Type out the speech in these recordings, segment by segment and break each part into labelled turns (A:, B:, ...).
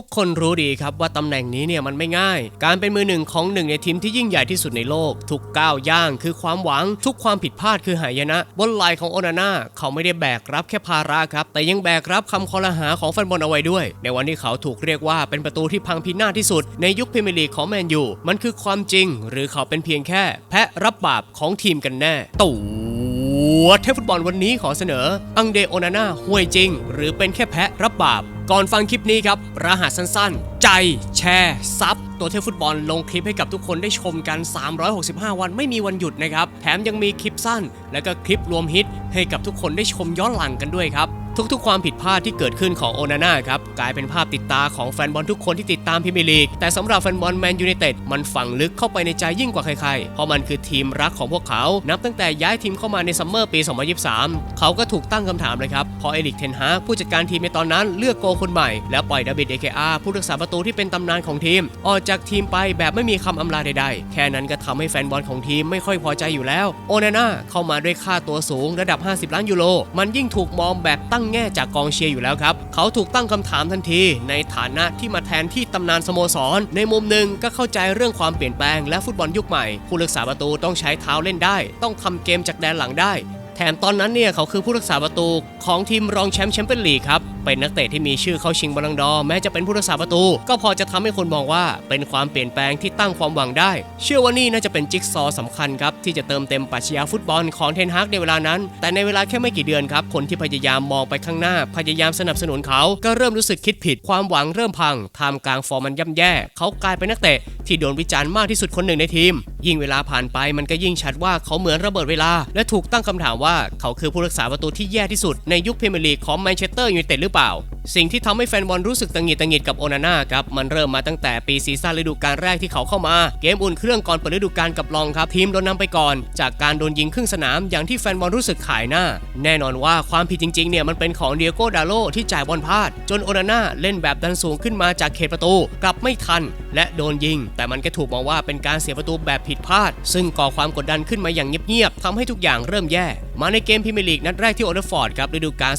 A: ทุกคนรู้ดีครับว่าตำแหน่งนี้เนี่ยมันไม่ง่าย การเป็นมือหนึ่งของหนึ่งในทีมที่ยิ่งใหญ่ที่สุดในโลก ทุกก้าวย่างคือความหวัง ทุกความผิดพลาดคือหายนะ บนไหล่ของโอนาน่าเขาไม่ได้แบกรับแค่ภาระครับ แต่ยังแบกรับคำคอรหาของแฟนบอลเอาไว้ด้วย ในวันที่เขาถูกเรียกว่าเป็นประตูที่พังพินาศที่สุด ในยุคพรีเมียร์ลีกของแมนยูมันคือความจริง หรือเขาเป็นเพียงแค่ แพะรับบาปของทีมกันแน่ตู่ หัวเทพฟุตบอลวันนี้ขอเสนอ อังเดโอนาน่าห่วยจริง หรือเป็นแค่แพะรับบาป ก่อนฟังคลิปนี้ครับ รหัสสั้นๆ ใจแชร์ซับตัวเทพฟุตบอลลงคลิปให้กับทุกคนได้ชมกัน 365 วันไม่มีวันหยุดนะครับ แถมยังมีคลิปสั้น และก็คลิปรวมฮิตให้กับทุกคนได้ชมย้อนหลังกันด้วยครับ ทุกๆ ความผิดพลาดที่เกิดขึ้นของโอนาน่าครับกลายเป็นภาพติดตาของแฟนบอลทุกคนที่ติดตามพรีเมียร์ลีก แต่สำหรับแฟนบอลแมนยูไนเต็ดมันฝังลึกเข้าไปในใจยิ่งกว่าใครๆ เพราะมันคือทีมรักของพวกเขา นับตั้งแต่ย้ายทีมเข้ามาในซัมเมอร์ปี 2023 เขาก็ถูกตั้งคำถามเลยครับพอเอริกเทนฮาผู้จัดการทีมในตอนนั้นเลือกโกคนใหม่ แล้วปล่อยดาวิดเอเคอาผู้รักษาประตูที่เป็นตำนานของทีม ออกจากทีมไปแบบไม่มีคำอำลาใดๆ แค่นั้นก็ทำให้แฟนบอลของทีมไม่ค่อยพอใจอยู่แล้วโอนาน่าเข้ามาด้วยค่าตัวสูงระดับ 50 ล้านยูโรมันยิ่งถูกมองแบบตั้งแง่จากกองเชียร์อยู่แล้วครับ เขาถูกตั้งคำถามทันที ในฐานะที่มาแทนที่ตำนานสโมสร ในมุมหนึ่งก็เข้าใจเรื่องความเปลี่ยนแปลงและฟุตบอลยุคใหม่ ผู้รักษาประตูต้องใช้เท้าเล่นได้ ต้องทำเกมจากแดนหลังได้ แถมตอนนั้นเนี่ยเขาคือผู้รักษาประตูของทีมรองแชมป์แชมเปี้ยนลีกครับ เป็นนักเตะที่มีชื่อเข้าชิงบอลลังดอร์แม้จะเป็นผู้รักษาประตู ก็พอจะทำให้คนมองว่าเป็นความเปลี่ยนแปลงที่ตั้งความหวังได้ เชื่อว่านี่น่าจะเป็นจิ๊กซอว์สำคัญครับที่จะเติมเต็มปรัชญาฟุตบอลของเทนฮากในเวลานั้น แต่ในเวลาแค่ไม่กี่เดือนครับคนที่พยายามมองไปข้างหน้าพยายามสนับสนุนเขาก็เริ่มรู้สึกคิดผิดความหวังเริ่มพังท่ามกลางฟอร์มมันย่ำแย่เขากลายเป็นนักเตะที่โดนวิจารณ์มากที่สุดคนหนึ่งในทีม ยิ่งเวลาผ่านไปมันก็ยิ่งชัดว่าเขาเหมือนระเบิดเวลา และถูกตั้งคำถามว่าเขาคือผู้รักษาประตูที่แย่ที่สุดในยุคพรีเมียร์ลีกของแมนเชสเตอร์ยูไนเต็ดหรือเปล่าสิ่งที่ทำให้แฟนบอลรู้สึกตังหิดตังหิดกับโอนาน่าครับ มันเริ่มมาตั้งแต่ปีซีซั่นฤดูกาลแรกที่เขาเข้ามา เกมอุ่นเครื่องก่อนเปิดฤดูกาลกับลองครับ ทีมโดนนำไปก่อน จากการโดนยิงครึ่งสนามอย่างที่แฟนบอลรู้สึกขายหน้า แน่นอนว่าความผิดจริงๆเนี่ยมันเป็นของเดียโกดาโลที่จ่ายบอลพลาด จนโอนาน่าเล่นแบบดันสูงขึ้นมาจากเขตประตู กลับไม่ทัน และโดนยิง แต่มันก็ถูกมองว่าเป็นการเสียประตูแบบผิดพลาด ซึ่งก่อความกดดันขึ้นมาอย่างเงียบๆทำให้ทุกอย่างเริ่มแย่ มาในเกมพรีเมียร์ลีกนัดแรกที่โอเดฟอร์ดครับฤดูกาล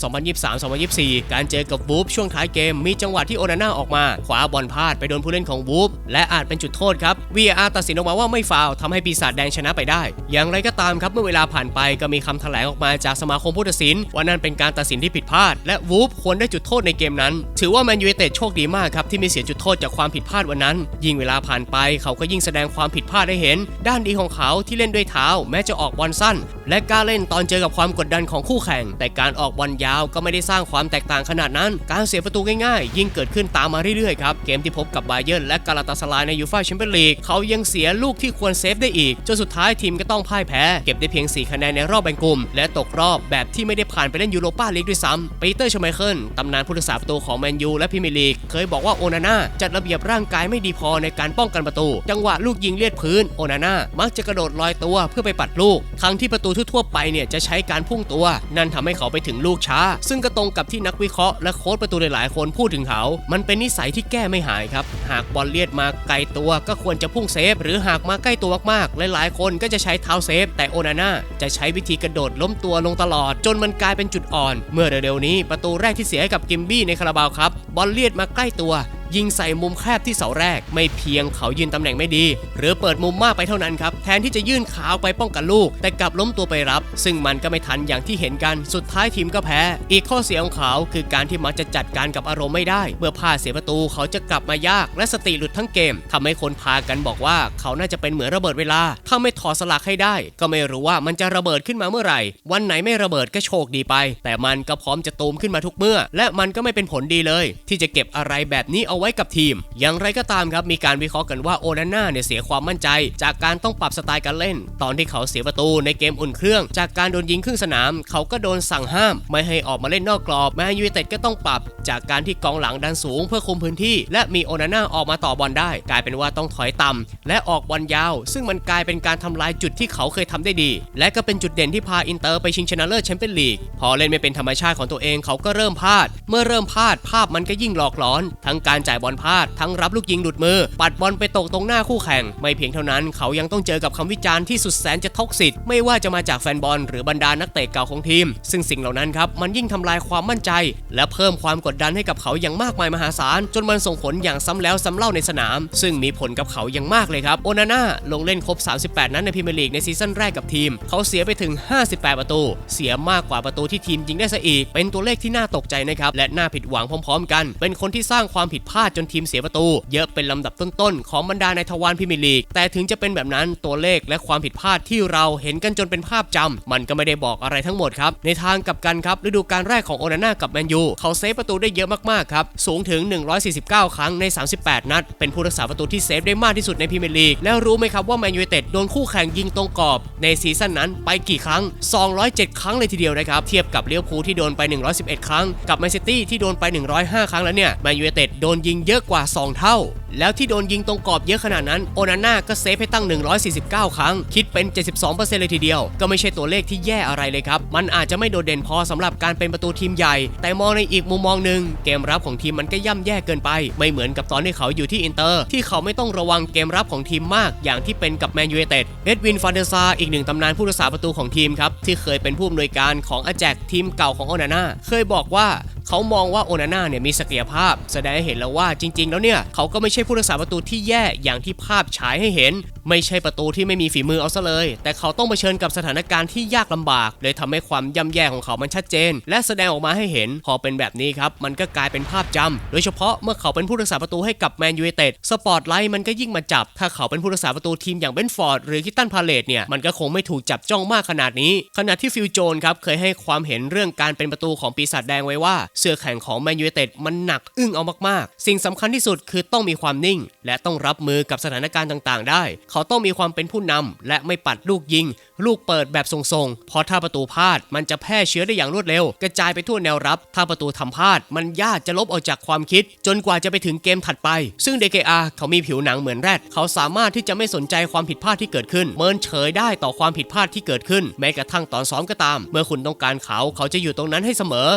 A: 2023-2024 การเจอกับวูฟช่วงท้ายเกมมีจังหวะที่โอนาน่าออกมาขวาบอลพลาดไปโดนผู้เล่นของวูฟและอาจเป็นจุดโทษครับ VAR ตัดสินออกมาว่าไม่ฟาวล์ทำให้ปีศาจแดงชนะไปได้ อย่างไรก็ตามครับเมื่อเวลาผ่านไปก็มีคำแถลงออกมาจากสมาคมผู้ตัดสินว่านั่นเป็นการตัดสินที่ผิดพลาด และวูฟควรได้จุดโทษในเกมนั้น ถือว่าแมนยูไนเต็ดโชคดีมากครับที่มีเสียจุดโทษจากความผิดพลาดวันนั้น ยิ่งเวลาผ่านไปเขาก็ยิ่งแสดงความผิดพลาดให้เห็น ด้านดีของเขาที่เล่นด้วยเท้า แม้จะออกบอลสั้น และกล้าเล่นตอนเจอกับความกดดันของคู่แข่ง แต่การออกบอลยาวก็ไม่ได้สร้างความแตกต่างขนาดนั้น การเสียประตูง่ายๆ ยิ่งเกิดขึ้นตามมาเรื่อยๆครับ เกมที่พบกับบาเยิร์นและกาลาตาสลายในยูฟ่าแชมเปี้ยนลีกเขายังเสียลูกที่ควรเซฟได้อีก จนสุดท้ายทีมก็ต้องพ่ายแพ้ เก็บได้เพียง 4 คะแนนในรอบแบ่งกลุ่ม และตกรอบแบบที่ไม่ได้ผ่านไปเล่นยูโรปาลีกด้วยซ้ำปีเตอร์ชไมเคิลตำนานผู้รักษาประตูของแมนยูและพรีเมียร์ลีกเคยบอกว่าโอนาน่าจัดระเบียบร่างกายไม่ดีพอในการป้องกันประตู จังหวะลูกยิงเลียดพื้นโอนาน่ามักจะกระโดดลอยตัวเพื่อไปปัดลูกทั้งที่ประตูทั่วๆไปเนี่ยจะใช้การพุ่งตัว นั่นทำให้เขาไปถึงลูกช้า ซึ่งก็ตรงกับที่นักวิเคราะห์และโค้ชประตูหลายๆคนพูดถึงเขา มันเป็นนิสัยที่แก้ไม่หายครับ หากบอลเลียดมาไกลตัวก็ควรจะพุ่งเซฟ หรือหากมาใกล้ตัวมากๆ หลายๆ คนก็จะใช้เท้าเซฟ แต่โอนาน่าจะใช้วิธีกระโดดล้มตัวลงตลอด จนมันกลายเป็นจุดอ่อน เมื่อเร็วๆนี้ประตูแรกที่เสียให้กับกิมบี้ในคาราบาวครับบอลเลียดมาใกล้ตัว ยิงใส่มุมแคบที่เสาแรก ไม่เพียงเขายืนตำแหน่งไม่ดี หรือเปิดมุมมากไปเท่านั้นครับ แทนที่จะยื่นขาไปป้องกันลูก แต่กลับล้มตัวไปรับ ซึ่งมันก็ไม่ทันอย่างที่เห็นกันสุดท้ายทีมก็แพ้ อีกข้อเสียของเขาคือการที่มักจะจัดการกับอารมณ์ไม่ได้ เมื่อพลาดเสียประตูเขาจะกลับมายาก และสติหลุดทั้งเกมทำให้คนพากันบอกว่า เขาน่าจะเป็นเหมือนระเบิดเวลา ถ้าไม่ถอดสลักให้ได้ ก็ไม่รู้ว่ามันจะระเบิดขึ้นมาเมื่อไหร่ วันไหนไม่ระเบิดก็โชคดีไป แต่มันก็พร้อมจะตูมขึ้นมาทุกเมื่อ และมันก็ไม่เป็นผลดีเลย ที่จะเก็บอะไรแบบนี้เอาไว้กับทีม อย่างไรก็ตามครับมีการวิเคราะห์กันว่าโอนาน่าเนี่ยเสียความมั่นใจ จากการต้องปรับสไตล์การเล่น ตอนที่เขาเสียประตูในเกมอุ่นเครื่อง จากการโดนยิงครึ่งสนาม เขาก็โดนสั่งห้าม ไม่ให้ออกมาเล่นนอกกรอบแมนยูไนเต็ดก็ต้องปรับ จากการที่กองหลังดันสูงเพื่อคุมพื้นที่ และมีโอนาน่าออกมาต่อบอลได้ กลายเป็นว่าต้องถอยต่ำและออกบอลยาว ซึ่งมันกลายเป็นการทำลายจุดที่เขาเคยทำได้ดี และก็เป็นจุดเด่นที่พาอินเตอร์ไปชิงชนะเลิศแชมเปี้ยนลีกพอเล่นไม่เป็นธรรมชาติของตัวเองเขาก็เริ่มพลาด เมื่อเริ่มพลาดภาพมันก็ยิ่งหลอกหลอน ทั้งการจ่ายบอลพลาดทั้งรับลูกยิงหลุดมือ ปัดบอลไปตกตรงหน้าคู่แข่ง ไม่เพียงเท่านั้น เขายังต้องเจอกับคำวิจารณ์ที่สุดแสนจะท็อกซิตไม่ว่าจะมาจากแฟนบอลหรือบรรดานักเตะเก่าของทีม ซึ่งสิ่งเหล่านั้นครับมันยิ่งทำลายความมั่นใจ และเพิ่มความกดดันให้กับเขาอย่างมากมายมหาศาล จนมันส่งผลอย่างซ้ำแล้วซ้ำเล่าในสนาม ซึ่งมีผลกับเขาอย่างมากเลยครับโอนาน่าลงเล่นครบ 38 นัดในพรีเมียร์ลีกในซีซั่นแรกกับทีม เขาเสียไปถึง 58 ประตู เสียมากกว่าประตูที่ทีมยิงได้ซะอีก เป็นตัวเลขที่น่าตกใจนะครับและน่าผิดหวังพร้อม ๆ กัน เป็นคนที่สร้างความผิดพลาดจนทีมเสียประตู เยอะเป็นลำดับต้นๆ ของบรรดาในทวารพรีเมลีก แต่ถึงจะเป็นแบบนั้นตัวเลขและความผิดพลาดที่เราเห็นกันจนเป็นภาพจำมันก็ไม่ได้บอกอะไรทั้งหมดครับ ในทางกลับกันครับฤดูกาลแรกของโอนาน่ากับแมนยูเขาเซฟประตูได้เยอะมากๆครับสูงถึง 149 ครั้งใน 38 นัด เป็นผู้รักษาประตูที่เซฟได้มากที่สุดในพรีเมลีก แล้วรู้ไหมครับว่าแมนยูเต็ดโดนคู่แข่งยิงตรงกรอบ ในซีซั่นนั้นไปกี่ครั้ง 207 ครั้งเลยทีเดียวนะครับเทียบกับเลี้ยวภูที่โดนไป 111 ครั้งกับแมนซิตี้ที่โดนไป 105 ครั้งแล้วเนี่ยแมนยูเต็ดโดนยิิงเยอะกว่า 2 เท่า แล้วที่โดนยิงตรงกรอบเยอะขนาดนั้น โอนาน่าก็เซฟให้ตั้ง 149 ครั้ง คิดเป็น 72%เลยทีเดียว ก็ไม่ใช่ตัวเลขที่แย่อะไรเลยครับ มันอาจจะไม่โดดเด่นพอสำหรับการเป็นประตูทีมใหญ่ แต่มองในอีกมุมมองหนึ่งเกมรับของทีมมันก็ย่ำแย่เกินไป ไม่เหมือนกับตอนที่เขาอยู่ที่อินเตอร์ ที่เขาไม่ต้องระวังเกมรับของทีมมากอย่างที่เป็นกับแมนยูไนเต็ดเอ็ดวินฟานเดซาอีกหนึ่งตำนานผู้รักษาประตูของทีมครับที่เคยเป็นผู้อำนวยการของอาแจกทีมเก่าของโอนาน่าเคยบอกว่า เขามองว่าโอนาน่าเนี่ยมีศักยภาพ แสดงให้เห็นแล้วว่าจริง ๆ แล้วเนี่ยเขาก็ไม่ใช่ผู้รักษาประตูที่แย่อย่างที่ภาพฉายให้เห็น ไม่ใช่ประตูที่ไม่มีฝีมือเอาซะเลย แต่เขาต้องเผชิญกับสถานการณ์ที่ยากลำบาก เลยทำให้ความย่ำแย่ของเขามันชัดเจน และแสดงออกมาให้เห็น พอเป็นแบบนี้ครับ มันก็กลายเป็นภาพจำโดยเฉพาะเมื่อเขาเป็นผู้รักษาประตูให้กับแมนยูไนเต็ดสปอตไลท์มันก็ยิ่งมาจับ ถ้าเขาเป็นผู้รักษาประตูทีมอย่างเบนฟอร์ดหรือคิตตันพาเลตเนี่ยมันก็คงไม่ถูกจับจ้องมากขนาดนี้ ขณะที่ฟิลโจนครับเคยให้ความเห็นเรื่องการเป็นประตูของปีศาจแดงไว้ว่า เสื้อแข่งของแมนยูไนเต็ดมันหนักอึ้งเอามากๆ สิ่งสำคัญที่สุดคือต้องมีความนิ่ง และต้องรับมือกับสถานการณ์ต่าง ๆ ได้เขาขาต้องมีความเป็นผู้นำและไม่ปัดลูกยิง ลูกเปิดแบบทรงๆ เพราะถ้าประตูพลาดมันจะแพร่เชื้อได้อย่างรวดเร็ว กระจายไปทั่วแนวรับ ถ้าประตูทำพลาด มันยากจะลบออกจากความคิด จนกว่าจะไปถึงเกมถัดไป ซึ่ง DKR เขามีผิวหนังเหมือนแรด เขาสามารถที่จะไม่สนใจความผิดพลาดที่เกิดขึ้น เมินเฉยได้ต่อความผิดพลาดที่เกิดขึ้น แม้กระทั่งตอนซ้อมก็ตาม เมื่อคุณต้องการเขาเขาจะอยู่ตรงนั้นให้เสมอ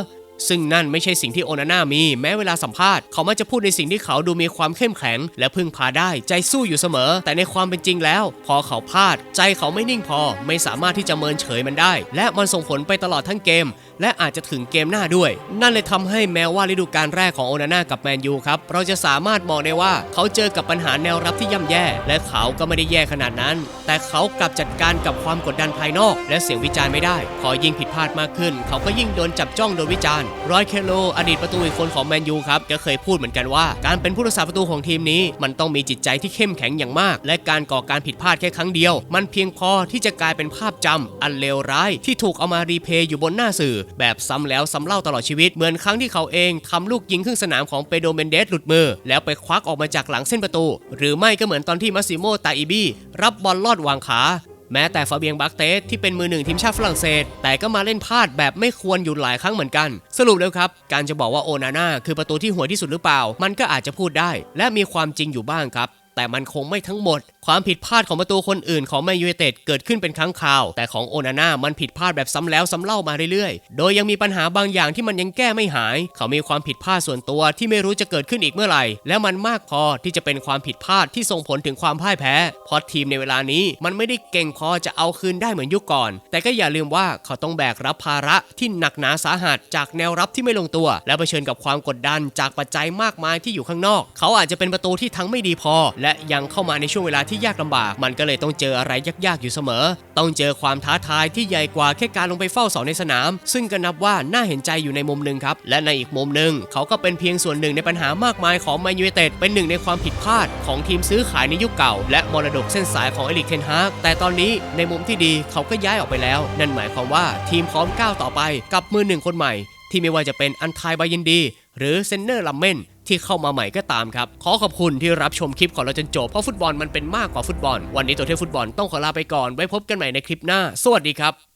A: ซึ่งนั่นไม่ใช่สิ่งที่โอนาน่ามี แม้เวลาสัมภาษณ์เขามักจะพูดในสิ่งที่เขาดูมีความเข้มแข็ง และพึ่งพาได้ใจสู้อยู่เสมอ แต่ในความเป็นจริงแล้ว พอเขาพลาด ใจเขาไม่นิ่งพอ ไม่สามารถที่จะเมินเฉยมันได้ และมันส่งผลไปตลอดทั้งเกม และอาจจะถึงเกมหน้าด้วย นั่นเลยทำให้แม้ว่าฤดูกาลแรกของโอนาน่ากับแมนยูครับเราจะสามารถมองได้ว่าเขาเจอกับปัญหาแนวรับที่ย่ำแย่ และเขาก็ไม่ได้แย่ขนาดนั้น แต่เขากลับจัดการกับความกดดันภายนอก และเสียงวิจารณ์ไม่ได้ พอยิ่งผิดพลาดมากขึ้น เขาก็ยิ่งโดนจับจ้องโดนวิจารณ์รอยเคโลอดีตประตูอีกคนของแมนยูครับก็เคยพูดเหมือนกันว่า การเป็นผู้รักษาประตูของทีมนี้มันต้องมีจิตใจที่เข้มแข็งอย่างมาก และการก่อการผิดพลาดแค่ครั้งเดียว มันเพียงพอที่จะกลายเป็นภาพจำอันเลวร้ายที่ถูกเอามารีเพย์อยู่บนหน้าสื่อ แบบซ้ำแล้วซ้ำเล่าตลอดชีวิต เหมือนครั้งที่เขาเองทำลูกยิงครึ่งสนามของเปโดเมนเดสหลุดมือ แล้วไปควักออกมาจากหลังเส้นประตู หรือไม่ก็เหมือนตอนที่มาซิโมตาอิบีรับบอลลอดวางขา แม้แต่ฟาเบียงบักเตสที่เป็นมือหนึ่งทีมชาติฝรั่งเศส แต่ก็มาเล่นพลาดแบบไม่ควรอยู่หลายครั้งเหมือนกัน สรุปแล้วครับ การจะบอกว่าโอนาน่าคือประตูที่หัวที่สุดหรือเปล่า มันก็อาจจะพูดได้ และมีความจริงอยู่บ้างครับ แต่มันคงไม่ทั้งหมด ความผิดพลาดของประตูคนอื่นของแมนยูไนเต็ดเกิดขึ้นเป็นครั้งคราว แต่ของโอนาน่ามันผิดพลาดแบบซ้ำแล้วซ้ำเล่ามาเรื่อยๆ โดยยังมีปัญหาบางอย่างที่มันยังแก้ไม่หาย เขามีความผิดพลาดส่วนตัวที่ไม่รู้จะเกิดขึ้นอีกเมื่อไหร่ และมันมากพอที่จะเป็นความผิดพลาดที่ส่งผลถึงความพ่ายแพ้เพราะทีมในเวลานี้มันไม่ได้เก่งพอจะเอาคืนได้เหมือนยุคก่อน แต่ก็อย่าลืมว่าเขาต้องแบกรับภาระที่หนักหนาสาหัสจากแนวรับที่ไม่ลงตัว และเผชิญกับความกดดันจากปัจจัยมากมายที่อยู่ข้างนอก เขาอาจจะเป็นประตูที่ทั้งไม่ดีพอและยังเข้ามาในช่วงเวลาที่ยากลำบาก มันก็เลยต้องเจออะไรยากๆอยู่เสมอ ต้องเจอความท้าทายที่ใหญ่กว่าแค่การลงไปเฝ้าเสาในสนาม ซึ่งก็นับว่าน่าเห็นใจอยู่ในมุมหนึ่งครับ และในอีกมุมหนึ่งเขาก็เป็นเพียงส่วนหนึ่งในปัญหามากมายของแมนยูเต็ดเป็นหนึ่งในความผิดพลาดของทีมซื้อขายในยุคเก่า และมรดกเส้นสายของเอลิกเทนฮากแต่ตอนนี้ในมุมที่ดีเขาก็ย้ายออกไปแล้ว นั่นหมายความว่าทีมพร้อมก้าวต่อไปกับมือหนึ่งคนใหม่ ที่ไม่ว่าจะเป็นอันทายบายินดี หรือเซนเนอร์ลัมเมน ที่เข้ามาใหม่ก็ตามครับ ขอขอบคุณที่รับชมคลิปของเราจนจบ เพราะฟุตบอลมันเป็นมากกว่าฟุตบอล วันนี้ตัวเทพฟุตบอลต้องขอลาไปก่อน ไว้พบกันใหม่ในคลิปหน้า สวัสดีครับ